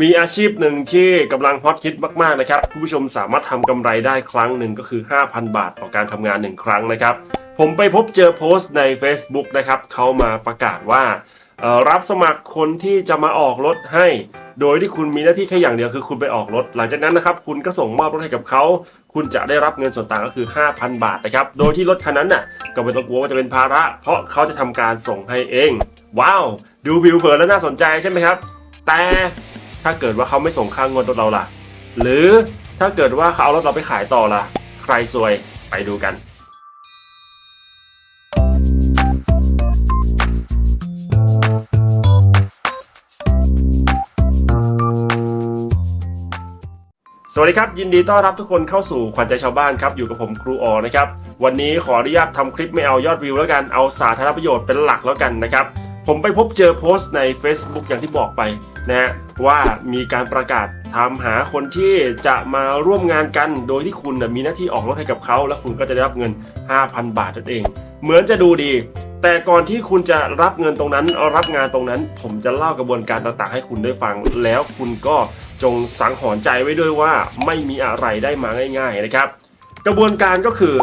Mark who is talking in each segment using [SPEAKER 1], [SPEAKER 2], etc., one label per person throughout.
[SPEAKER 1] มีอาชีพหนึ่งที่กำลังฮอตฮิตมากๆนะครับคุณผู้ชมสามารถทำกำไรได้ครั้งหนึ่งก็คือ 5,000 บาทต่อการทำงาน 1 ครั้งนะครับ ผมไปพบเจอโพสต์ใน Facebook นะครับเขามาประกาศว่า รับสมัครคนที่จะมาออกรถให้ โดยที่คุณมีหน้าที่แค่อย่างเดียวคือคุณไปออกรถ หลังจากนั้นนะครับคุณก็ส่งมอบรถให้กับเขา คุณจะได้รับเงินส่วนต่างก็คือ 5,000 บาทนะครับโดยที่รถคันนั้นน่ะก็ไม่ต้องกลัวว่าจะเป็นภาระ เพราะเขาจะทำการส่งให้เอง ว้าว ดูวิวเผินแล้วน่าสนใจใช่ไหมครับ แต่ ถ้าเกิดว่าเขาไม่ส่งค่างวดรถเราล่ะ หรือถ้าเกิดว่าเขาเอารถเราไปขายต่อล่ะ ใครซวยไปดูกันสวัสดีครับ ยินดีต้อนรับทุกคนเข้าสู่ขวัญใจชาวบ้านครับ อยู่กับผมครูออนะครับ วันนี้ขออนุญาตทำคลิปไม่เอายอดวิวแล้วกันเอาสาธารณประโยชน์เป็นหลักแล้วกันนะครับ ผมไปพบเจอโพสต์ใน Facebook อย่างที่บอกไปนะฮะว่ามีการประกาศทำหาคนที่จะมาร่วมงานกัน โดยที่คุณนะมีหน้าที่ออกรถให้กับเขาแล้วคุณก็จะได้รับเงิน 5,000 บาทนั่นเอง เหมือนจะดูดี แต่ก่อนที่คุณจะรับเงินตรงนั้น รับงานตรงนั้น ผมจะเล่ากระบวนการต่างๆ ให้คุณได้ฟัง แล้วคุณก็จงสังหรณ์ใจไว้ด้วยว่าไม่มีอะไรได้มาง่าย ๆนะครับ กระบวนการก็คือ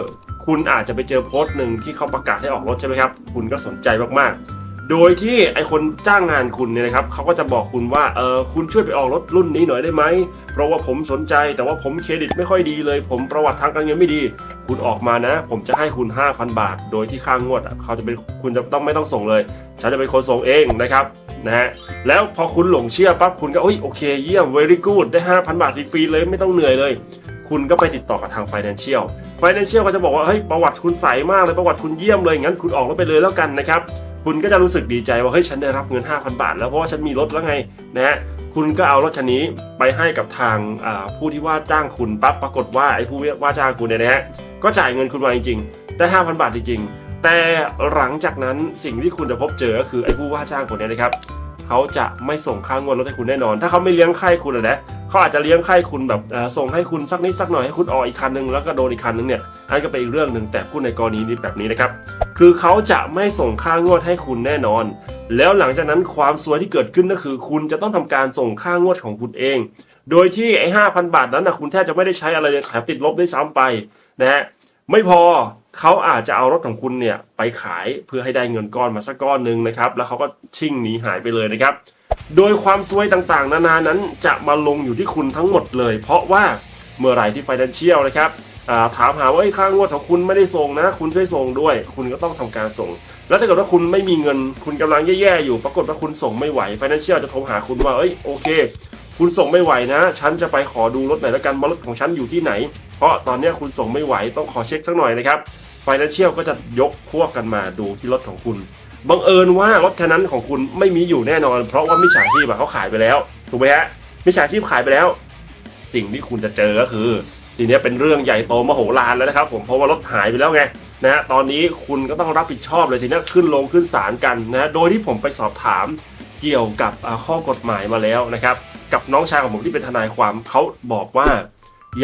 [SPEAKER 1] คุณอาจจะไปเจอโพสต์หนึ่งที่เขาประกาศให้ออกรถใช่ไหมครับ คุณก็สนใจมากๆ โดยที่ไอคนจ้างงานคุณเนี่ยนะครับเขาก็จะบอกคุณว่าเออคุณช่วยไปออกรถรุ่นนี้หน่อยได้ไหม เพราะว่าผมสนใจแต่ว่าผมเครดิตไม่ค่อยดีเลย ผมประวัติทางการเงินไม่ดี คุณออกมานะ ผมจะให้คุณ 5,000 บาท โดยที่ค่างวดเขาจะเป็นคุณจะต้องไม่ต้องส่งเลย ฉันจะเป็นคนส่งเองนะครับนะฮะแล้วพอคุณหลงเชื่อปั๊บคุณก็โอ้ยโอเคเยี่ยม very good ได้ 5,000 บาทฟรีๆเลยไม่ต้องเหนื่อยเลย คุณก็ไปติดต่อกับทาง Financial Financial ก็จะบอกว่าเฮ้ยประวัติคุณใสมากเลยประวัติคุณเยี่ยมเลยงั้นคุณออกรถไปเลยแล้วกันนะครับ คุณก็จะรู้สึกดีใจว่าเฮ้ยฉันได้รับเงิน 5,000 บาท แล้วเพราะว่าฉันมีรถแล้วไงนะฮะคุณก็เอารถคันนี้ไปให้กับทางผู้ที่ว่าจ้างคุณปั๊บปรากฏว่าไอ้ผู้ว่าจ้างคุณเนี่ยนะฮะก็จ่ายเงินคุณมาจริงๆ ได้ 5,000 บาทจริงๆ แต่หลังจากนั้นสิ่งที่คุณจะพบเจอก็คือไอ้ผู้ว่าจ้างคนนี้นะครับเขาจะไม่ส่งค่างวดรถให้คุณแน่นอน ถ้าเขาไม่เลี้ยงไข้คุณอะนะ เขาอาจจะเลี้ยงไข้คุณแบบส่งให้คุณสักนิดสักหน่อยให้คุณออกอีกคันนึงแล้วก็โดนอีกคันนึงเนี่ยอันนก็เป็นอีกเรื่องหนึ่งแต่พูดในกรณีนี้แบบนี้นะครับคือเขาจะไม่ส่งค่างวดให้คุณแน่นอน แล้วหลังจากนั้นความซวยที่เกิดขึ้นก็คือ คุณจะต้องทำการส่งค่างวดของคุณเอง โดยที่ไอ้ห้าพันบาทนั้นนะคุณแทบจะไม่ได้ใช้อะไรเลยแถมติดลบได้ซ้ำไปนะฮะไม่พอเขาอาจจะเอารถของคุณเนี่ยไปขายเพื่อให้ได้เงินก้อนมาสักก้อนหนึ่งนะครับ แล้วเขาก็ชิ่งหนีหายไปเลยนะครับ โดยความซวยต่างๆ นานานั้นจะมาลงอยู่ที่คุณทั้งหมดเลย เพราะว่าเมื่อไหร่ที่ Financial นะครับถามหาว่าไอ้ค่างวดของคุณไม่ได้ส่งนะ คุณช่วยส่งด้วย คุณก็ต้องทำการส่ง แล้วถ้าเกิดว่าคุณไม่มีเงิน คุณกำลังแย่ๆอยู่ปรากฏว่าคุณส่งไม่ไหว Financial จะโทรหาคุณว่าเอ้ยโอเค คุณส่งไม่ไหวนะ ฉันจะไปขอดูรถหน่อยแล้วกันว่ารถของฉันอยู่ที่ไหน เพราะตอนนี้คุณส่งไม่ไหวต้องขอเช็คสักหน่อยนะครับ Financial ก็จะยกพวกกันมาดูที่รถของคุณ บังเอิญว่ารถคันนั้นของคุณไม่มีอยู่แน่นอน เพราะว่ามิจฉาชีพอะเขาขายไปแล้วถูกไหมฮะมิจฉาชีพขายไปแล้ว สิ่งที่คุณจะเจอก็คือ ทีนี้เป็นเรื่องใหญ่โตมโหฬารแล้วนะครับผมเพราะว่ารถหายไปแล้วไงนะฮะตอนนี้คุณก็ต้องรับผิดชอบเลยทีนี้ขึ้นลงขึ้นศาลกันนะโดยที่ผมไปสอบถามเกี่ยวกับข้อกฎหมายมาแล้วนะครับกับน้องชายของผมที่เป็นทนายความเขาบอกว่า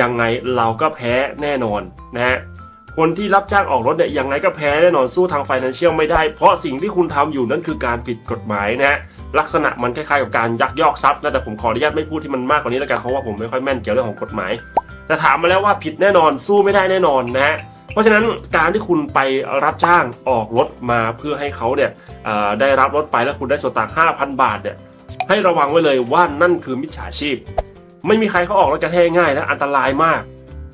[SPEAKER 1] ยังไงเราก็แพ้แน่นอนนะฮะ คนที่รับจ้างออกรถเนี่ยยังไงก็แพ้แน่นอนสู้ทาง Financial ไม่ได้ เพราะสิ่งที่คุณทำอยู่นั่นคือการผิดกฎหมายนะฮะลักษณะมันคล้ายๆกับการยักยอกทรัพย์นะแต่ผมขออนุญาตไม่พูดที่มันมากกว่านี้แล้วกันเพราะว่าผมไม่ค่อยแม่นเกี่ยวเรื่องของกฎหมายแต่ถามมาแล้วว่าผิดแน่นอนสู้ไม่ได้แน่นอนนะฮะเพราะฉะนั้นการที่คุณไปรับจ้างออกรถมาเพื่อให้เขาเนี่ยได้รับรถไปแล้วคุณได้ส่วนต่าง 5,000 บาทเนี่ยให้ระวังไว้เลยว่านั่นคือมิจฉาชีพ ไม่มีใครเขาออกรถกันให้ง่ายนะอันตรายมาก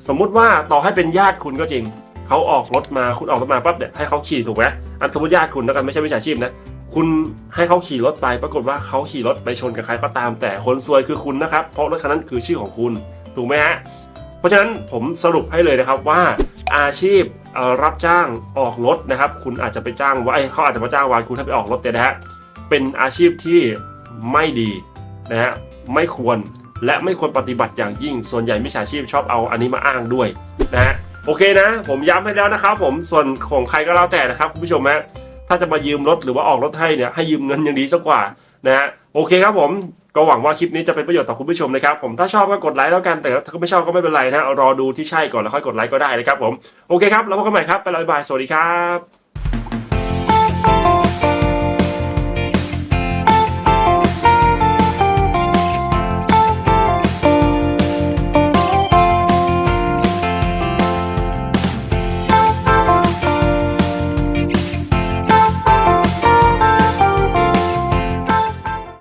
[SPEAKER 1] สมมุติว่าต่อให้เป็นญาติคุณก็จริง เขาออกรถมาคุณออกรถมาปั๊บเนี่ยให้เขาขี่ถูกไหมอันสมมติญาติคุณแล้วกันไม่ใช่วิชาชีพนะคุณให้เขาขี่รถไป ปรากฏว่าเขาขี่รถไปชนกับใครก็ตาม แต่คนซวยคือคุณนะครับ เพราะรถคันนั้นคือชื่อของคุณถูกไหมฮะเพราะฉะนั้นผมสรุปให้เลยนะครับว่าอาชีพรับจ้างออกรถนะครับ คุณอาจจะไปจ้างว่าเอ้เขาอาจจะมาจ้างวานคุณให้ไปออกรถเนี่ยนะฮะเป็นอาชีพที่ไม่ดีนะฮะไม่ควรและไม่ควรปฏิบัติอย่างยิ่ง ส่วนใหญ่มิจฉาชีพชอบเอาอันนี้มาอ้างด้วยนะฮะ โอเคนะ ผมย้ำให้แล้วนะครับ ผมส่วนของใครก็แล้วแต่นะครับคุณผู้ชมฮะถ้าจะมายืมรถหรือว่าออกรถให้เนี่ยให้ยืมเงินยังดีสักกว่านะฮะโอเคครับผมก็หวังว่าคลิปนี้จะเป็นประโยชน์ต่อคุณผู้ชมนะครับผมถ้าชอบก็กดไลค์แล้วกันแต่ถ้าไม่ชอบก็ไม่เป็นไรนะรอดูที่ใช่ก่อนแล้วค่อยกดไลค์ก็ได้นะครับผมโอเคครับแล้วพบกันใหม่ครับไปแล้วบ๊ายบายสวัสดีครับ